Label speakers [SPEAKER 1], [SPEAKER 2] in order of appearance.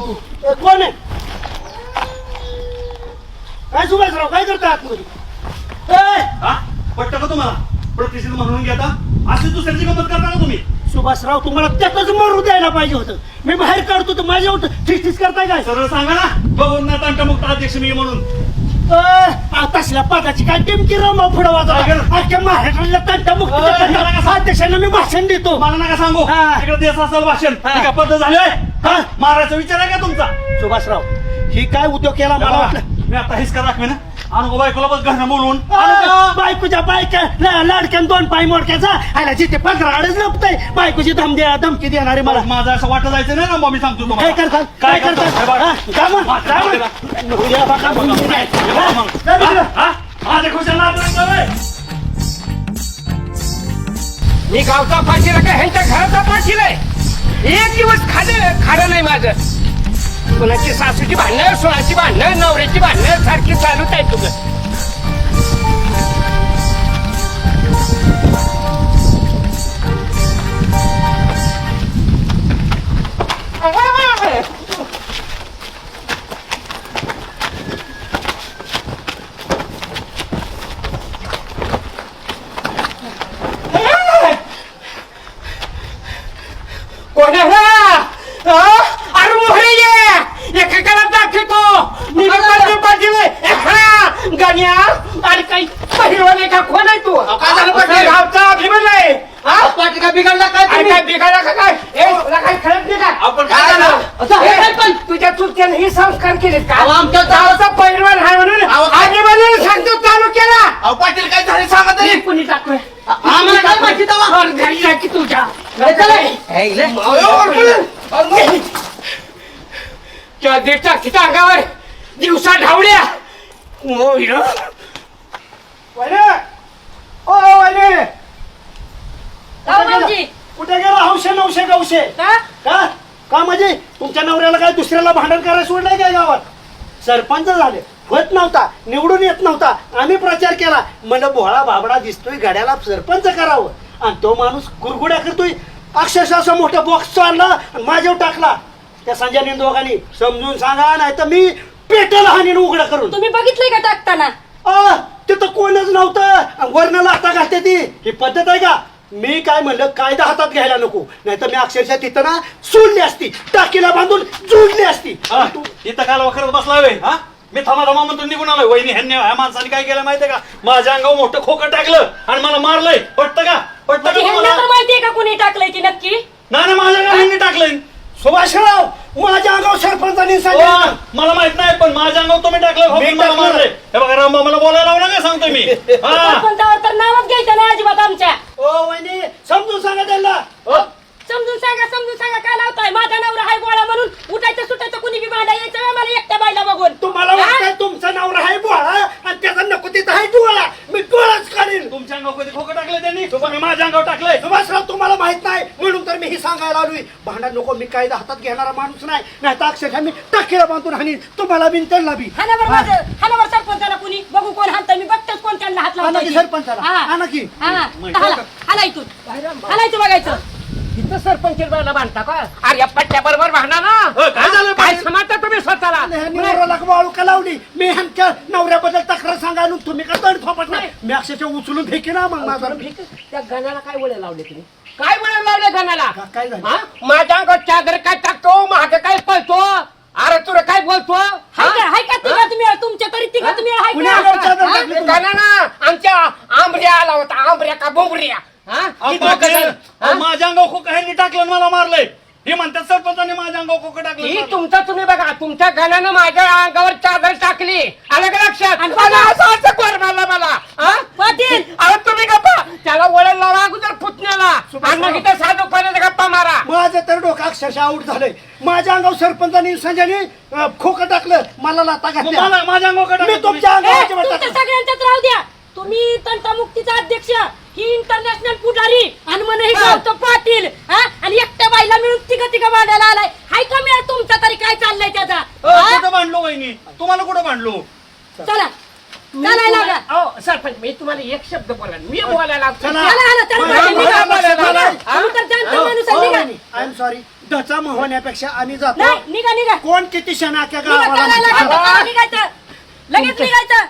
[SPEAKER 1] तू ए, कोण आहे? काय सुभाषराव काय करता आतमध्ये? ए,
[SPEAKER 2] हा? पटतं का तुम्हाला? प्रतिष्ठित म्हणून घ्या आता. अशी दुसऱ्याची गमत करता का तुम्ही?
[SPEAKER 1] सुभाषराव तुम्हाला त्यातच मरू द्यायला पाहिजे होतं. मी बाहेर काढतो तर माझ्या ठिस ठिस करताय काय?
[SPEAKER 2] सरळ सांगा ना. बघून ना तंटमुक्त अध्यक्ष मी म्हणून.
[SPEAKER 1] तसल्या पदाची काय टिमकी रमाव पुढे वाजवा. अख्ख्या महाराष्ट्राला तंटा मुक्त अध्यक्षांना मी भाषण देतो.
[SPEAKER 2] मला नका सांगू.
[SPEAKER 1] हा.
[SPEAKER 2] तिकडे देत असेल भाषण. आहे पद्धत झाली? होय? हा? मारायचा विचार आहे का तुमचा?
[SPEAKER 1] सुभाषराव ही काय उद्योग केला? मला वाटलं
[SPEAKER 2] मी आता हिसका दाखवे ना आणू बायकोला बस घरनं बोलवून
[SPEAKER 1] आ, बायकोच्या बायका ला- लाडक्यान दोन पाय मोडक्याचा आला जिथे पंधरा अडच लपतय बायकोची धम द्या धमकी देणारे मला
[SPEAKER 2] माझं असं वाटत जायचं नाही ना मग मी सांगतो
[SPEAKER 1] काय
[SPEAKER 2] तुम्हाला
[SPEAKER 1] करतात काय करतात
[SPEAKER 2] हे बघा.
[SPEAKER 1] हा, जा मग, जा मग. उद्या बघा मग.
[SPEAKER 2] हे.
[SPEAKER 1] जा तिकडं.
[SPEAKER 2] हा?
[SPEAKER 3] मी गावचा पाशील का ह्यांच्या घराचा पाशील आहे एक दिवस खाल्लं खाणं नाही माझं कुणाची सासूची भांडणं सोळाची भांडणं नवऱ्याची भांडणं सारखी चालूच आहे तुझं. कोण अरे मोहरे ये दाखवतो मी पाटील पाटील गण्या. अरे काही पहिलवान का कोण आहे तू?
[SPEAKER 4] काय झालं पाटील?
[SPEAKER 3] गावचा अभिमान आहे. हा?
[SPEAKER 4] पाठी का बिघडला काय तुम्ही?
[SPEAKER 3] काय बिघाडा का काय? ए, तुला काय कळत नाही का?
[SPEAKER 4] आपण काय झालं?
[SPEAKER 3] असं हे काय पण? तुझ्या चुलत्याने हे संस्कार केले का?
[SPEAKER 4] अहो, आमच्या
[SPEAKER 3] गावचा पहिलवान आहे म्हणून
[SPEAKER 4] अहो, काय-
[SPEAKER 3] सांगतो तालुक्याला
[SPEAKER 4] अहो पाटील काय झाले सांगा तरी
[SPEAKER 3] कुणी टाकलंय
[SPEAKER 4] आम्हाला काय माहिती तेव्हा?
[SPEAKER 3] घरी जा की तुझ्या त्या देशच्या किती अंगावर दिवसा!
[SPEAKER 1] ओ!
[SPEAKER 5] का भाऊजी?
[SPEAKER 1] कुठे गेला? हौशे नवशे गवशे.
[SPEAKER 5] का?
[SPEAKER 1] का? का म्हणजे? तुमच्या नवऱ्याला काय दुसऱ्याला भांडण करायला सोडलंय काय गावात? सरपंच झाले. होत नव्हता निवडून येत नव्हता. आम्ही प्रचार केला. म्हणलं भोळा बाबडा दिसतोय गाड्याला सरपंच करावं. आणि तो माणूस गुरगुड्या करतोय. अक्षरशः असं मोठं बॉक्स आणला आणि माझ्यावर टाकला. त्या संजय दोघांनी समजून सांगा नाही तर मी पेटल हानीन उघडं करून.
[SPEAKER 5] तुम्ही बघितलंय का टाकताना?
[SPEAKER 1] आ, तिथं कोणच नव्हतं. वर्ण लाटा घालते ती. ही पद्धत आहे का? मी काय म्हणलं कायदा हातात घ्यायला नको. नाहीतर मी अक्षरशः तिथं ना सोडली असती. टाकीला बांधून जोडली असती.
[SPEAKER 2] हा? इथं काल करत बसला होय हा? मी थांबा थांबा म्हणतो निघून आलोय. वहिनी ह्यांनी ह्या माणसाने काय केलं माहितीये का? माझ्या अंगावर मोठं खोकं टाकलं आणि मला मारलंय. पटतं का? पटतं का
[SPEAKER 5] म्हणजे ह्यांना
[SPEAKER 2] तुम्हाला?
[SPEAKER 5] तर माहितीये का कुणी टाकलंय की नक्की
[SPEAKER 2] नाही नाही, माझ्या अंगावर ह्यांनी टाकलंय
[SPEAKER 1] सुभाषराव माझ्या अंगावर सांगितलं
[SPEAKER 2] मला माहीत नाही पण माझ्या अंगावर तुम्ही टाकलं
[SPEAKER 1] मी
[SPEAKER 2] मला
[SPEAKER 1] टाकलं.
[SPEAKER 2] मारलंय. हे बघा रामबा मला बोलायला लावू नका सांगतो मी. हा.
[SPEAKER 5] सरपंचावर तर नावच घ्यायचं नाही अजिबात आमच्या.
[SPEAKER 1] ओ वहिनी समजून सांगा त्यांना.
[SPEAKER 2] हो?
[SPEAKER 5] समजून सांगा समजून सांगा काय लावताय? माझा नवरा हाय गोळा म्हणून उठायचं सुटायचं कुणी बी भांडा यायचं मला एकट्या बायला बघून.
[SPEAKER 1] तुम्हाला
[SPEAKER 5] हा?
[SPEAKER 1] वाटतंय तुमचा नवरा आहे बोळा आणि त्याचा नको तिथं आहे डोळा? मी डोळाच काढीन.
[SPEAKER 2] तुमच्या अंगावर कधी खोकं टाकलं त्यांनी? तुम्ही माझ्या अंगावर टाकलंय
[SPEAKER 1] सुभाषराव तुम्हाला माहीत नाही म्हणून तर मी ही सांगायला आलोय भांडण नको मी कायदा हातात घेणारा माणूस नाही नाही तर अक्षरशः मी टाकीला बांधून हानीन तुम्हाला बिन त्यांना बी.
[SPEAKER 5] हानावर माझं हानावर सरपंचाला कुणी? बघू कोण हाणतंय. मी बघतेच कोण त्यांना हात
[SPEAKER 1] आणा की
[SPEAKER 5] लावतोय
[SPEAKER 1] सरपंचाला?
[SPEAKER 5] हा.
[SPEAKER 1] आणा की.
[SPEAKER 5] हा.
[SPEAKER 2] माहिती
[SPEAKER 5] हाला. इथून. बघायचं.
[SPEAKER 3] इथं सरपंच बायला बांधता का? अरे या पट्ट्या बरोबर भांडा ना.
[SPEAKER 2] हो, काय झालं
[SPEAKER 3] काय? समजता तुम्ही स्वतःला?
[SPEAKER 1] नवऱ्याला वाळू का लावली? मी ह्यांच्या नवऱ्याबद्दल तक्रार सांगायला तुम्ही का तण थोपट नाही. मी अक्षरशः उचलून फेकी ना मग माझा.
[SPEAKER 3] त्या गणाला काय वळे लावले तुम्ही? काय वळे लावले?
[SPEAKER 1] का- काय झालं?
[SPEAKER 3] हा? माझ्या चादर काय टाकतो? माग काय पळतो? अरे तुला काय बोलतो?
[SPEAKER 5] हाय का हाय का तिघा तुम्ही? तुमच्या तरी तिघा तुम्ही हाय
[SPEAKER 1] कुणी
[SPEAKER 5] का?
[SPEAKER 1] अंगावर चादर? टाकली तुम्ही?
[SPEAKER 3] गणाना आमच्या आंबऱ्या आला होता. आंबऱ्या का बोंबऱ्या? हा?
[SPEAKER 2] अहो,
[SPEAKER 3] किती
[SPEAKER 2] पाटील,
[SPEAKER 3] गणा-
[SPEAKER 2] अहो, माझ्या अंगावर खोकं ह्यांनी टाकलं आणि मला मारलंय. हे म्हणतात सरपंचाने माझ्या अंगावर खोकं टाकलं
[SPEAKER 3] ही तुमचं तुम्ही बघा. तुमच्या गणानं माझ्या अंगावर चादर टाकली. आलं का लक्षात?
[SPEAKER 5] आणि
[SPEAKER 3] आणि असं असं कोण मारलं मला हा?
[SPEAKER 5] पाटील
[SPEAKER 3] अरे तुम्ही गप्पा त्याला वळण लावा अगोदर पुतण्याला गप्पा मारा.
[SPEAKER 1] माझं तर डोकं अक्षरशः आऊट झालंय. माझ्या अंगावर सरपंचानी संजयनी खोकं टाकलं मला लाता घातल्या.
[SPEAKER 2] मला माझ्या अंगावर का
[SPEAKER 1] मी? तुमच्या
[SPEAKER 5] ए,
[SPEAKER 1] अंगावर अजिबात
[SPEAKER 5] तुमच्या
[SPEAKER 1] टाकलं.
[SPEAKER 5] सगळ्यांच्याच राहू द्या. तुम्ही तंटामुक्तीचा अध्यक्ष ही इंटरनॅशनल पुढारी आणि हे. गावचं पाटील हा? आणि एकट्या बाईला मिळून तिघ तिघ मांडायला आलाय. हाय का मिळाल तुमचा तरी? काय चाललंय त्याचा?
[SPEAKER 2] अ,
[SPEAKER 5] हा?
[SPEAKER 2] कुठं भांडलो वहिनी? तुम्हाला कुठं भांडलो?
[SPEAKER 5] चला. चालायला लागा.
[SPEAKER 3] अहो, सरपंच मी तुम्हाला एक शब्द बोला मी बोलायला.
[SPEAKER 1] चला.
[SPEAKER 5] चला, चला, चला,
[SPEAKER 1] आलंय.
[SPEAKER 5] तुम्ही तर जाणता
[SPEAKER 1] हो,
[SPEAKER 5] माणूस
[SPEAKER 1] हो,
[SPEAKER 5] आहे, निघा.
[SPEAKER 1] वहिनी. I am सॉरी डचा होण्यापेक्षा आम्ही जातो.
[SPEAKER 5] नाही निघा निघा.
[SPEAKER 1] कोण किती शनाक्या गावाला
[SPEAKER 5] चालायला निघायचं लगेच निघायचं.